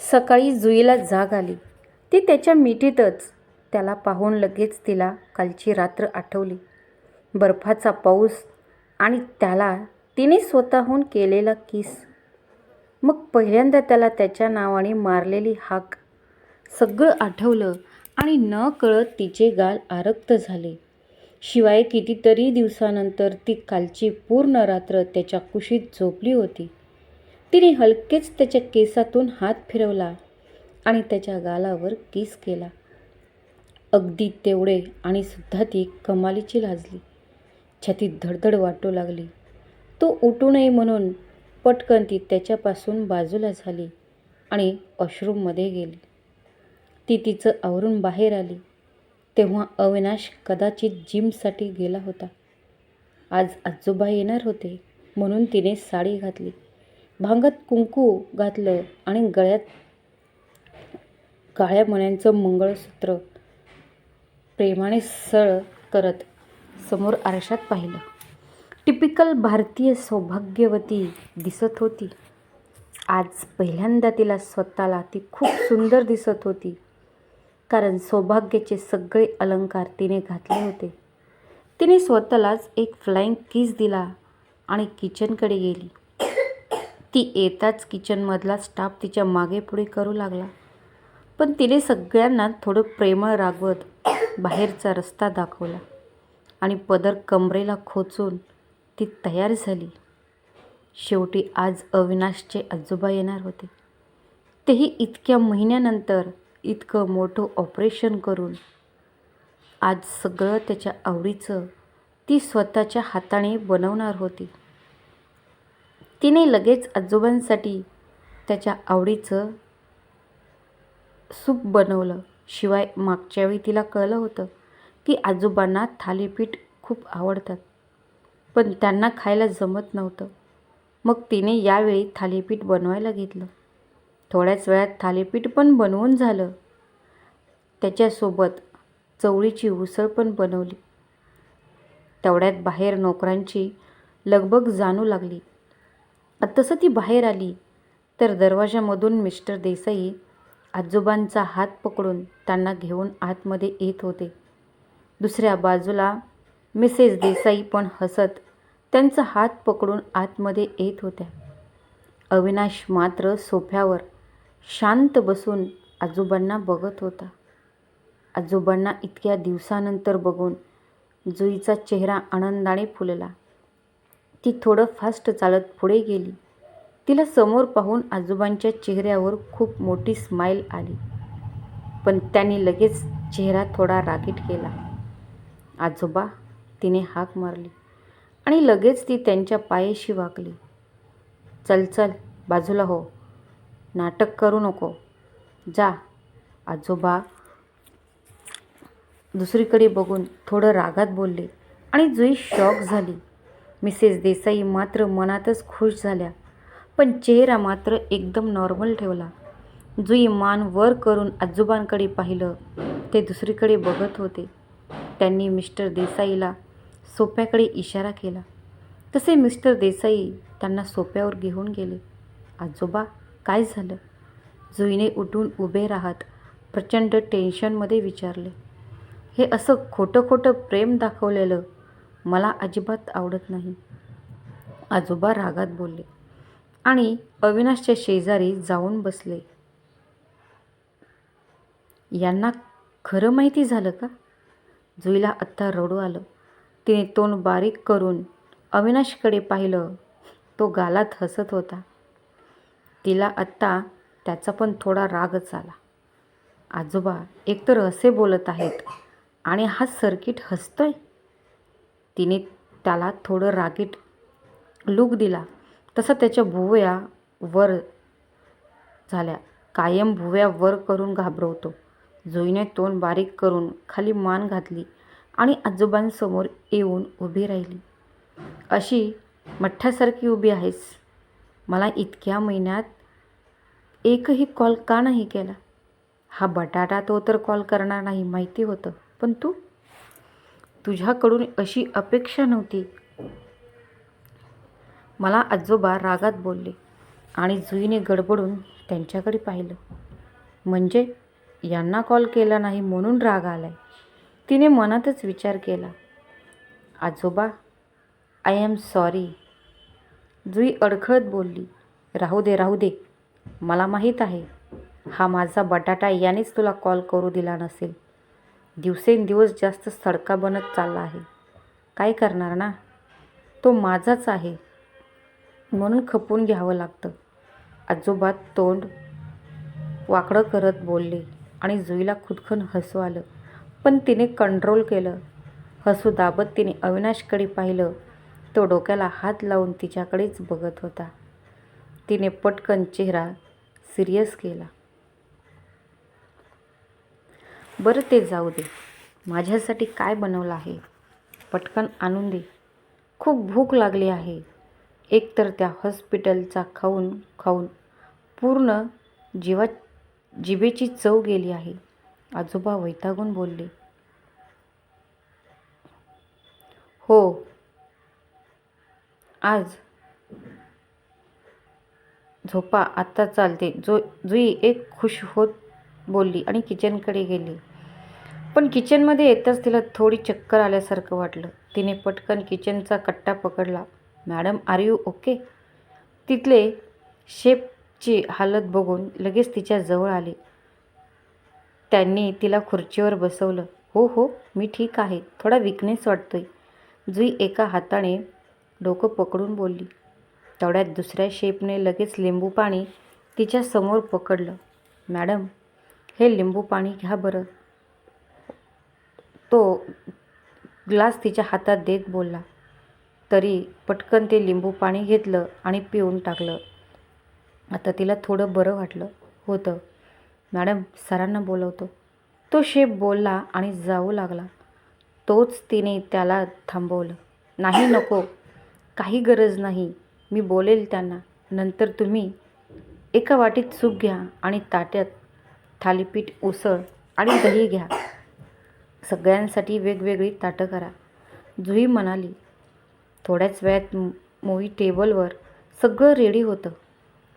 सकाळी जुईला जाग आली. ती त्याच्या मिठीतच त्याला पाहून लगेच तिला कालची रात्र आठवली. बर्फाचा पाऊस आणि त्याला तिने स्वतःहून केलेला किस. मग पहिल्यांदा त्याला त्याच्या नावाने मारलेली हाक. सगळं आठवलं आणि न कळत तिचे गाल आरक्त झाले. शिवाय कितीतरी दिवसानंतर ती कालची पूर्ण रात्र त्याच्या कुशीत झोपली होती. तिने हलकेच त्याच्या केसातून हात फिरवला आणि त्याच्या गालावर किस केला. अगदी तेवढे आणि सुद्धा ती कमालीची लाजली. छातीत धडधड वाटू लागली. तो उठू नये म्हणून पटकन ती त्याच्यापासून बाजूला झाली आणि वॉशरूममध्ये गेली. ती तिचं आवरून बाहेर आली. तेव्हा अविनाश कदाचित जिमसाठी गेला होता. आज आजोबा येणार होते म्हणून तिने साडी घातली. भांगात कुंकू घातलं आणि गळ्यात काळ्या मण्यांचं मंगळसूत्र प्रेमाने सळ करत समोर आरशात पाहिलं. टिपिकल भारतीय सौभाग्यवती दिसत होती. आज पहिल्यांदा तिला स्वतःला ती खूप सुंदर दिसत होती. कारण सौभाग्याचे सगळे अलंकार तिने घातले होते. तिने स्वतःलाच एक फ्लाईंग किस दिला आणि किचनकडे गेली. ती येताच किचनमधला स्टाफ तिच्यामागे पुढे करू लागला. पण तिने सगळ्यांना थोडं प्रेमळ रागवत बाहेरचा रस्ता दाखवला आणि पदर कमरेला खोचून ती तयार झाली. शेवटी आज अविनाशचे आजोबा येणार होते. तेही इतक्या महिन्यानंतर इतकं मोठं ऑपरेशन करून. आज सगळं त्याच्या आवडीचं ती स्वतःच्या हाताने बनवणार होती. तिने लगेच आजोबांसाठी त्याच्या आवडीचं सूप बनवलं. शिवाय मागच्या वेळी तिला कळलं होतं की आजोबांना थालीपीठ खूप आवडतात पण त्यांना खायला जमत नव्हतं. मग तिने यावेळी थालीपीठ बनवायला घेतलं. थोड्याच वेळात थालीपीठ पण बनवून झालं. त्याच्यासोबत चवळीची उसळ पण बनवली. तेवढ्यात बाहेर नोकरांची लगबग जाणू लागली. तसं ती बाहेर आली. तर दरवाजामधून मिस्टर देसाई आजोबांचा हात पकडून त्यांना घेऊन आतमध्ये येत होते. दुसऱ्या बाजूला मिसेस देसाई पण हसत त्यांचा हात पकडून आतमध्ये येत होत्या. अविनाश मात्र सोफ्यावर शांत बसून आजोबांना बघत होता. आजोबांना इतक्या दिवसानंतर बघून जुईचा चेहरा आनंदाने फुलला. ती थोडं फास्ट चालत पुढे गेली. तिला समोर पाहून आजोबांच्या चेहऱ्यावर खूप मोठी स्माईल आली. पण त्यांनी लगेच चेहरा थोडा रागीट केला. आजोबा तिने हाक मारली आणि लगेच ती त्यांच्या पायाशी वाकली. चल चल बाजूला हो. नाटक करू नको. जा. आजोबा दुसरीकडे बघून थोडं रागात बोलले आणि जुई शॉक झाली. मिसेस देसाई मात्र मनातच खुश झाल्या. पण चेहरा मात्र एकदम नॉर्मल ठेवला. जुई मान वर करून आजोबांकडे पाहिलं ते दुसरीकडे बघत होते. त्यांनी मिस्टर देसाईला सोप्याकडे इशारा केला. तसे मिस्टर देसाई त्यांना सोप्यावर घेऊन गेले. आजोबा काय झालं? जुईने उठून उभे राहत प्रचंड टेन्शनमध्ये विचारले. हे असं खोटं खोटं प्रेम दाखवलेलं मला अजिबात आवडत नाही. आजोबा रागात बोलले आणि अविनाशच्या शेजारी जाऊन बसले. यांना खरं माहिती झालं का? जुईला आत्ता रडू आलं. तिने तोंड बारीक करून अविनाशकडे पाहिलं. तो गालात हसत होता. तिला आत्ता त्याचा पण थोडा रागच आला. आजोबा एकतर असे बोलत आहेत आणि हा सर्किट हसतोय? तिने त्याला थोडं रागीट लूक दिला. तसा त्याच्या भुवया वर झाल्या. कायम भुवया वर करून घाबरवतो. जुईने तोंड बारीक करून खाली मान घातली आणि आजोबांसमोर येऊन उभी राहिली. अशी मठ्ठ्यासारखी उभी आहेस. मला इतक्या महिन्यात एकही कॉल का नाही केला? हा बटाटा तो तर कॉल करणार नाही माहिती होतं. पण तू तुझ्याकडून अशी अपेक्षा नव्हती. मला आजोबा रागात बोलले आणि जुईने गडबडून त्यांच्याकडे पाहिलं. म्हणजे यांना कॉल केला नाही म्हणून राग आलाय. तिने मनातच विचार केला. आजोबा आय एम सॉरी. जुई अडखळत बोलली राहू दे राहू दे. मला माहीत आहे हा माझा बटाटा यानेच तुला कॉल करू दिला नसेल. दिवसेंदिवस जास्त सडका बनत चालला आहे. काय करणार ना? तो माझाच आहे. म्हणून खपून घ्यावं लागतं. आजोबा तोंड वाकडं करत बोलले आणि जुईला खुदखन हसू आलं पण तिने कंट्रोल केलं. हसू दाबत तिने अविनाशकडे पाहिलं. तो डोक्याला हात लावून तिच्याकडेच बघत होता. तिने पटकन चेहरा सिरियस केला. बरं ते जाऊ दे. माझ्यासाठी काय बनवलं आहे? पटकन आणून दे. खूप भूक लागली आहे. एकतर त्या हॉस्पिटलचा खाऊन खाऊन पूर्ण जीवा जिभेची चव गेली आहे. आजोबा वैतागून बोलले. हो. आज. झोपा आत्ता चालते. जो जुई एक खुश होत बोलली आणि किचनकडे गेली. पण किचनमध्ये येताच तिला थोडी चक्कर आल्यासारखं वाटलं. तिने पटकन किचनचा कट्टा पकडला. मॅडम आर यू ओके तिथले शेफची हालत बघून लगेच तिच्या जवळ आले. त्यांनी तिला खुर्चीवर बसवलं. हो हो मी ठीक आहे. थोडा विकनेस वाटतोय. जुई एका हाताने डोकं पकडून बोलली. तेवढ्यात दुसऱ्या शेपने लगेच लिंबू पाणी तिच्या समोर पकडलं. मॅडम हे लिंबू पाणी घ्या बरं. तो ग्लास तिच्या हातात देत बोलला. तरी पटकन ते लिंबू पाणी घेतलं आणि पिऊन टाकलं. आता तिला थोडं बरं वाटलं होतं. मॅडम सरांना बोलवतो. तो शेप बोलला आणि जाऊ लागला. तोच तिने त्याला थांबवलं. नाही नको. काही गरज नाही. मी बोलेल त्यांना. नंतर तुम्ही एका वाटीत सूप घ्या आणि ताट्यात थालीपीठ उसळ आणि दही घ्या. सगळ्यांसाठी वेगवेगळी ताटं करा. जुई म्हणाली थोड्याच वेळात मूवी टेबलवर सगळं रेडी होतं.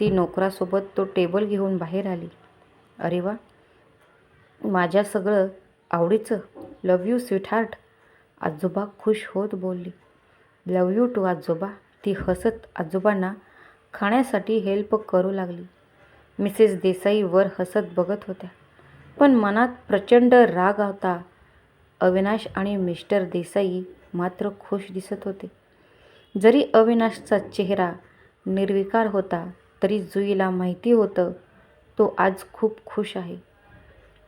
ती नोकरासोबत तो टेबल घेऊन बाहेर आली. अरे वा माझ्या सगळं आवडीचं. लव यू स्वीटहार्ट आजोबा खुश होत बोलली. लव यू टू आजोबा. ती हसत आजोबांना खाण्यासाठी हेल्प करू लागली. मिसेस देसाई वर हसत बघत होत्या. पण मनात प्रचंड राग होता. अविनाश आणि मिस्टर देसाई मात्र खुश दिसत होते. जरी अविनाशचा चेहरा निर्विकार होता तरी जुईला माहिती होतं तो आज खूप खुश आहे.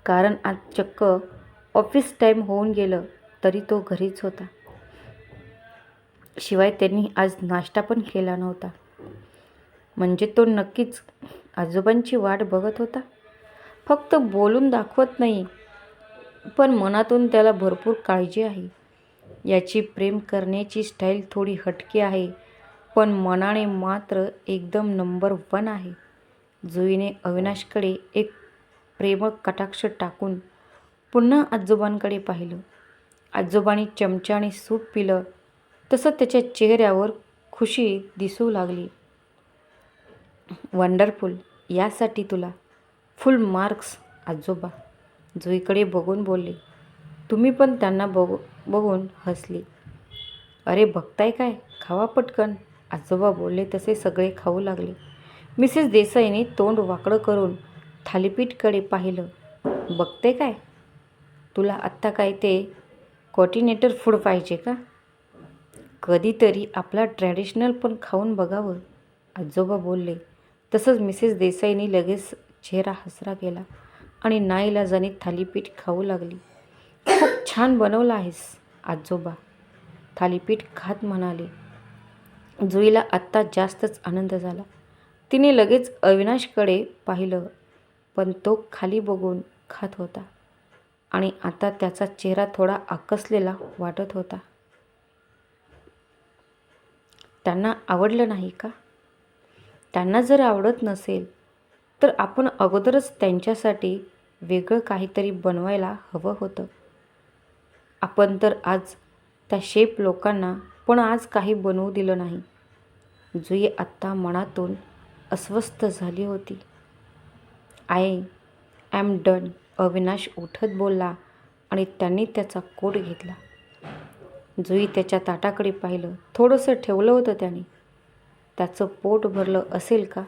कारण आज चक्क ऑफिस टाईम होऊन गेलं तरी तो घरीच होता. शिवाय त्यांनी आज नाश्ता पण केला नव्हता. म्हणजे तो नक्कीच आजोबांची वाट बघत होता. फक्त बोलून दाखवत नाही पण मनातून त्याला भरपूर काळजी आहे. याची प्रेम करण्याची स्टाईल थोडी हटकी आहे पण मनाने मात्र एकदम नंबर वन आहे. जुईने अविनाशकडे एक प्रेमळ कटाक्ष टाकून पुन्हा आजोबांकडे पाहिलं. आजोबांनी चमच्याने सूप पिलं तसं त्याच्या चेहऱ्यावर खुशी दिसू लागली. वंडरफुल यासाठी तुला फुल मार्क्स आजोबा. जुईकडे बघून बोलले. तुम्ही पण त्यांना बघू बघून हसली. अरे बघताय काय? खावा पटकन. आजोबा बोलले तसे सगळे खाऊ लागले. मिसेस देसाईने तोंड वाकडं करून थालीपीठकडे पाहिलं. बघते काय? तुला आत्ता काय ते कॉर्टिनेटर फूड पाहिजे का? कधीतरी आपला ट्रॅडिशनल पण खाऊन बघावं आजोबा बोलले. तसंच मिसेस देसाईने लगेच चेहरा हसरा केला. आणि नाईलाजाने थालीपीठ खाऊ लागली. खूप छान बनवलं आहेस आजोबा थालीपीठ खात म्हणाले. जुईला आत्ता जास्तच आनंद झाला. तिने लगेच अविनाशकडे पाहिलं पण तो खाली बघून खात होता आणि आता त्याचा चेहरा थोडा आकसलेला वाटत होता. त्यांना आवडलं नाही का? त्यांना जर आवडत नसेल तर आपण अगोदरच त्यांच्यासाठी वेगळं काहीतरी बनवायला हवं होतं. आपण तर आज त्या शेप लोकांना पण आज काही बनवू दिलं नाही. जुई आत्ता मनातून अस्वस्थ झाली होती. आय ॲम डन अविनाश उठत बोलला आणि त्यांनी त्याचा कोट घेतला. जुई त्याच्या ताटाकडे पाहिलं. थोडंसं ठेवलं होतं त्याने. त्याचं पोट भरलं असेल का?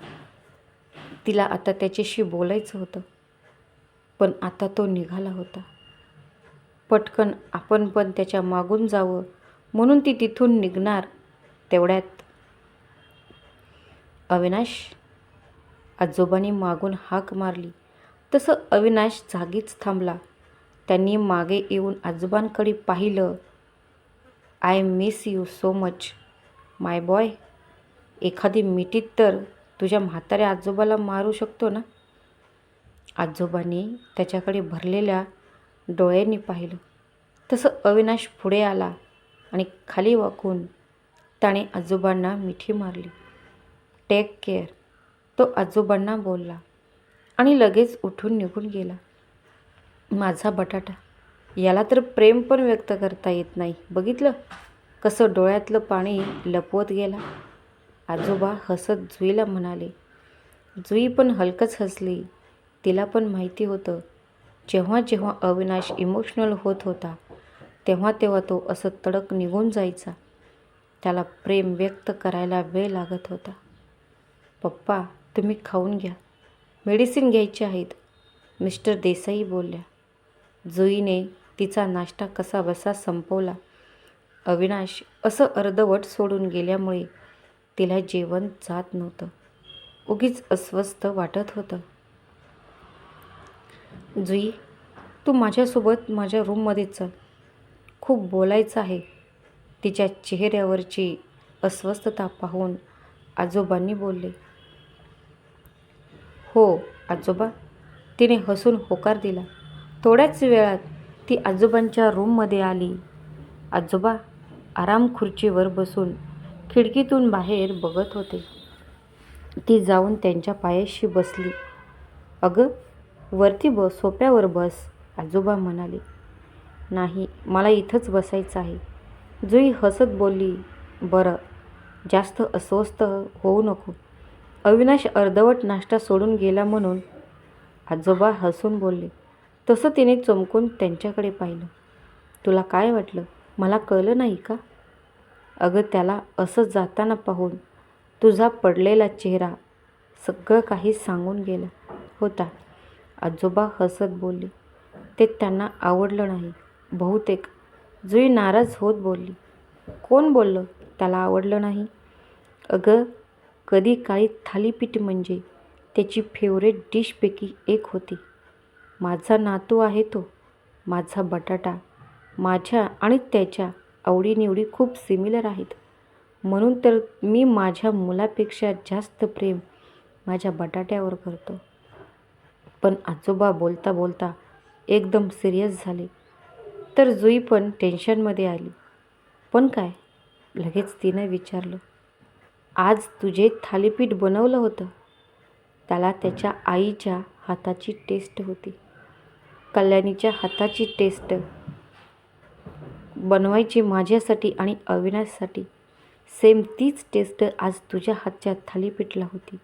तिला आता त्याच्याशी बोलायचं होतं. पण आता तो निघाला होता. पटकन आपण पण त्याच्या मागून जावं म्हणून ती तिथून निघणार तेवढ्यात. अविनाश आजोबांनी मागून हाक मारली. तसं अविनाश जागीच थांबला. त्यांनी मागे येऊन आजोबांकडे पाहिलं. I miss you so much my boy एखादी मिटीत तर तुझ्या म्हाताऱ्या आजोबाला मारू शकतो ना? आजोबांनी त्याच्याकडे भरलेल्या डोळ्यांनी पाहिलं. तसं अविनाश पुढे आला आणि खाली वाकून त्याने आजोबांना मिठी मारली. टेक केअर तो आजोबांना बोलला आणि लगेच उठून निघून गेला. माझा बटाटा याला तर प्रेम पण व्यक्त करता येत नाही. बघितलं? कसं डोळ्यातलं पाणी लपवत गेला. आजोबा हसत जुईला म्हणाले जुई पण हलकंच हसली. तिला पण माहिती होतं. जेव्हा जेव्हा अविनाश इमोशनल होत होता तेव्हा तेव्हा तो असं तडक निघून जायचा. त्याला प्रेम व्यक्त करायला वेळ लागत होता. पप्पा तुम्ही खाऊन घ्या. मेडिसिन घ्यायची आहेत. मिस्टर देसाई बोलल्या. जुईने तिचा नाश्ता कसा बसा संपवला. अविनाश असं अर्धवट सोडून गेल्यामुळे तिला जेवण जात नव्हतं. उगीच अस्वस्थ वाटत होतं. जुई तू माझ्यासोबत माझ्या रूममध्ये चल. खूप बोलायचं आहे. तिच्या चेहऱ्यावरची अस्वस्थता पाहून आजोबांनी बोलले. हो आजोबा. तिने हसून होकार दिला. थोड्याच वेळात ती आजोबांच्या रूममध्ये आली. आजोबा आराम खुर्चीवर बसून खिडकीतून बाहेर बघत होते. ती जाऊन त्यांच्या पायाशी बसली. अगं वरती बस सोप्यावर बस आजोबा म्हणाले. नाही मला इथंच बसायचं आहे. जुई हसत बोलली बरं जास्त अस्वस्थ होऊ नको. अविनाश अर्धवट नाश्ता सोडून गेला म्हणून. आजोबा हसून बोलले तसं तिने चमकून त्यांच्याकडे पाहिलं. तुला काय वाटलं? मला कळलं नाही का? अगं त्याला असं जाताना पाहून तुझा पडलेला चेहरा सगळं काही सांगून गेला. होता. आजोबा हसत बोलले. ते त्यांना आवडलं नाही. बहुतेक जुई नाराज होत बोलली. कोण बोललं त्याला आवडलं नाही? अगं कधी काळी थालीपीठ म्हणजे त्याची फेवरेट डिशपैकी एक होती. माझा नातू आहे तो. माझा बटाटा माझ्या आणि त्याच्या आवडीनिवडी खूप सिमिलर आहेत. म्हणून तर मी माझ्या मुलापेक्षा जास्त प्रेम माझ्या बटाट्यावर करतो. पण आजोबा बोलता बोलता एकदम सिरियस झाले. तर जुई पण टेन्शनमध्ये आली. पण काय? लगेच तिनं विचारलं आज तुझे थालीपीठ बनवलं होतं? त्याला त्याच्या आईच्या हाताची टेस्ट होती. कल्याणीच्या हाताची टेस्ट बनवायची माझ्यासाठी आणि अविनाशसाठी. सेम तीच टेस्ट आज तुझ्या हातच्या थालीपीठला होती.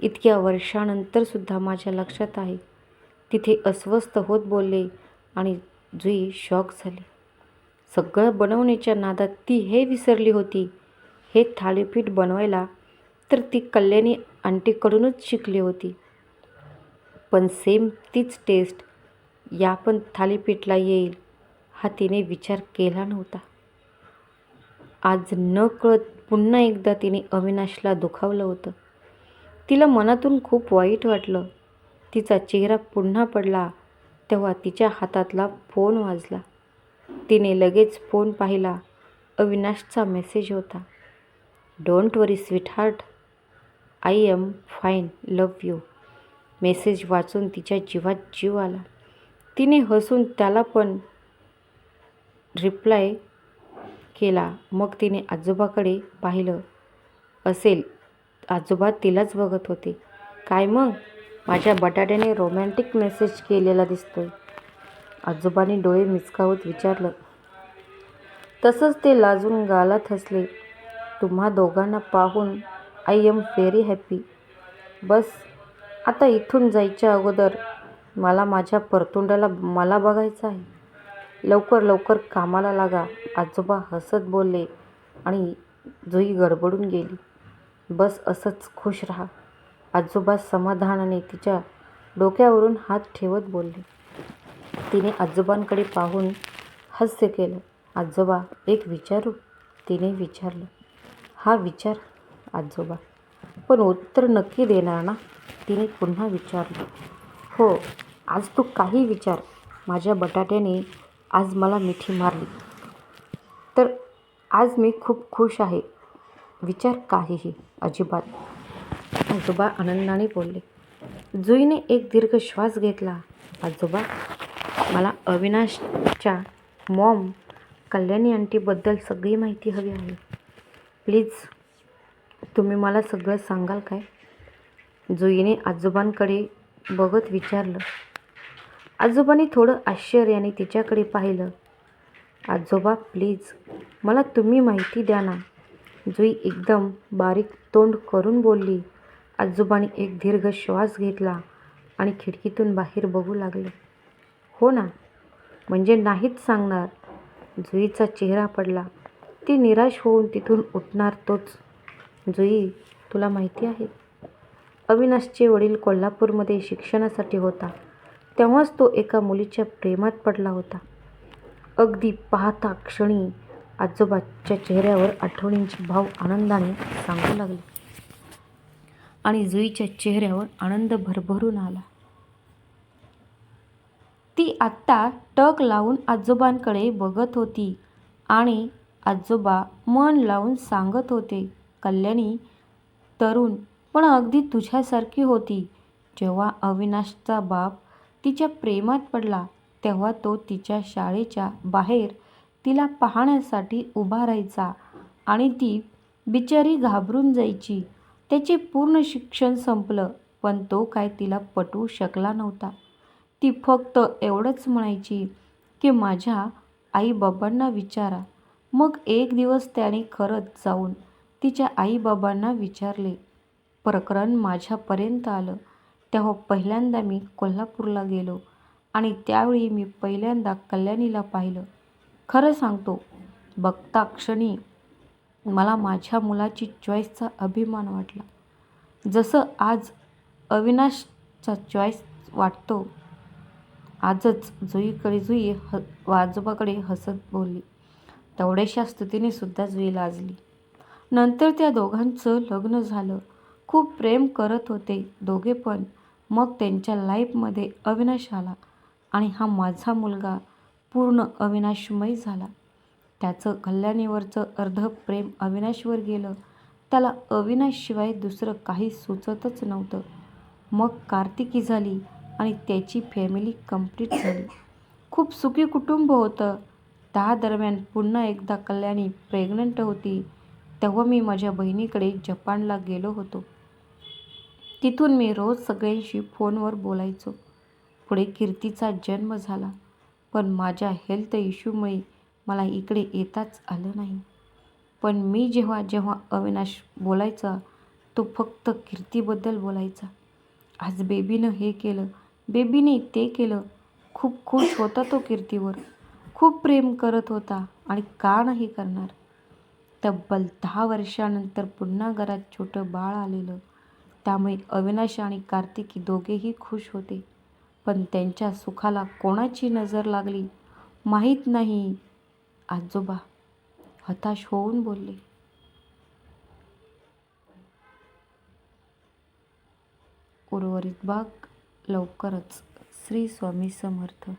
इतक्या वर्षानंतरसुद्धा माझ्या लक्षात आहे. तिथे अस्वस्थ होत बोलले आणि जुई शॉक झाली. सगळं बनवण्याच्या नादात ती हे विसरली होती. हे थालीपीठ बनवायला तर ती कल्याणी आंटीकडूनच शिकली होती. पण सेम तीच टेस्ट या पण थालीपीठला येईल. हा तिने विचार केला नव्हता. आज न कळत पुन्हा एकदा तिने अविनाशला दुखावलं होतं. तिला मनातून खूप वाईट वाटलं. तिचा चेहरा पुन्हा पडला तेव्हा तिच्या हातातला फोन वाजला. तिने लगेच फोन पाहिला. अविनाशचा मेसेज होता. Don't worry sweetheart I am fine love you message वाचून तिच्या जीवात जीव आला. तिने हसून त्याला पण रिप्लाय केला. मग तिने आजोबाकडे पाहिलं असेल. आजोबा तिलाच बघत होते. काय मग? माझ्या बटाट्याने रोमॅन्टिक मेसेज केलेला दिसतोय. आजोबाने डोळे मिचकावत विचारलं. तसंच ते लाजून गालात हसले. तुम्हा दोघांना पाहून आय एम व्हेरी हॅपी बस आता इथून जायच्या अगोदर मला माझ्या परतोंडाला मला बघायचं आहे. लवकर लवकर कामाला लागा. आजोबा हसत बोलले आणि जुई गडबडून गेली. बस असंच खुश राहा. आजोबा समाधानाने तिच्या डोक्यावरून हात ठेवत बोलले. तिने आजोबांकडे पाहून हास्य केलं. आजोबा एक विचारू? तिने विचारलं. हा विचार आजोबा. पण उत्तर नक्की देणार ना? तिने पुन्हा विचारलं. हो आज तू काही विचार. माझ्या बटाट्याने आज मला मिठी मारली. तर आज मी खूप खुश आहे. विचार काहीही अजिबात. आजोबा आनंदाने बोलले जुईने एक दीर्घ श्वास घेतला. आजोबा मला अविनाशच्या मॉम कल्याणी आंटीबद्दल सगळी माहिती हवी आहे. प्लीज तुम्ही मला सगळं सांगाल काय? जुईने आजोबांकडे बघत विचारलं आजोबांनी थोडं आश्चर्याने तिच्याकडे पाहिलं. आजोबा प्लीज मला तुम्ही माहिती द्या ना. जुई एकदम बारीक तोंड करून बोलली. आजोबांनी एक दीर्घ श्वास घेतला आणि खिडकीतून बाहेर बघू लागले. हो ना म्हणजे नाहीच सांगणार. जुईचा चेहरा पडला. ती निराश होऊन तिथून उठणार तोच. जुई तुला माहिती आहे अविनाशचे वडील कोल्हापूरमध्ये शिक्षणासाठी होता. तेव्हाच तो एका मुलीच्या प्रेमात पडला होता. अगदी पाहता क्षणी आजोबाच्या चेहऱ्यावर आठवणींचे भाव आनंदाने सांगू लागले. आणि जुईच्या चेहऱ्यावर आनंद भरभरून आला. ती आत्ता टक लावून आजोबांकडे बघत होती आणि आजोबा मन लावून सांगत होते कल्याणी तरुण पण अगदी तुझ्यासारखी होती. जेव्हा अविनाशचा बाप तिच्या प्रेमात पडला तेव्हा तो तिच्या शाळेच्या बाहेर तिला पाहण्यासाठी उभा राहायचा आणि ती बिचारी घाबरून जायची. त्याचे पूर्ण शिक्षण संपलं पण तो काय तिला पटवू शकला नव्हता. ती फक्त एवढंच म्हणायची की माझ्या आईबाबांना विचारा. मग एक दिवस त्याने खरंच जाऊन तिच्या आईबाबांना विचारले प्रकरण माझ्यापर्यंत आलं. तेव्हा पहिल्यांदा मी कोल्हापूरला गेलो आणि त्यावेळी मी पहिल्यांदा कल्याणीला पाहिलं. खरं सांगतो बघता क्षणी मला माझ्या मुलाची चॉईसचा अभिमान वाटला. जसं आज अविनाशचा चॉईस वाटतो आजच जुईकडे जुई ह आजोबाकडे हसत बोलली. तेवढ्याशा स्तुतीने सुद्धा जुई लाजली. नंतर त्या दोघांचं लग्न झालं. खूप प्रेम करत होते दोघे पण. मग त्यांच्या लाईफमध्ये अविनाश आला आणि हा माझा मुलगा पूर्ण अविनाशमय झाला. त्याचं कल्याणीवरचं अर्ध प्रेम अविनाशवर गेलं. त्याला अविनाशशिवाय दुसरं काही सुचतच नव्हतं. मग कार्तिकी झाली आणि त्याची फॅमिली कंप्लीट झाली. खूप सुखी कुटुंब होतं. त्या दरम्यान पुन्हा एकदा कल्याणी प्रेग्नंट होती. तेव्हा मी माझ्या बहिणीकडे जपानला गेलो होतो. तिथून मी रोज सगळ्यांशी फोनवर बोलायचो. पुढे कीर्तीचा जन्म झाला पण माझ्या हेल्थ इश्यूमुळे मला इकडे येताच आलं नाही. पण मी जेव्हा जेव्हा अविनाश बोलायचा तो फक्त कीर्तीबद्दल बोलायचा. आज बेबीनं हे केलं बेबीने ते केलं. खूप खुश होता तो कीर्तीवर. खूप प्रेम करत होता आणि का नाही करणार? तब्बल दहा वर्षानंतर पुन्हा घरात छोटं बाळ आलेलं. त्यामुळे अविनाश आणि कार्तिकी दोघेही खुश होते. पण त्यांच्या सुखाला कोणाची नजर लागली? माहीत नाही. आजोबा हताश होऊन बोलले. उर्वरित भाग लवकरच श्री स्वामी समर्थ.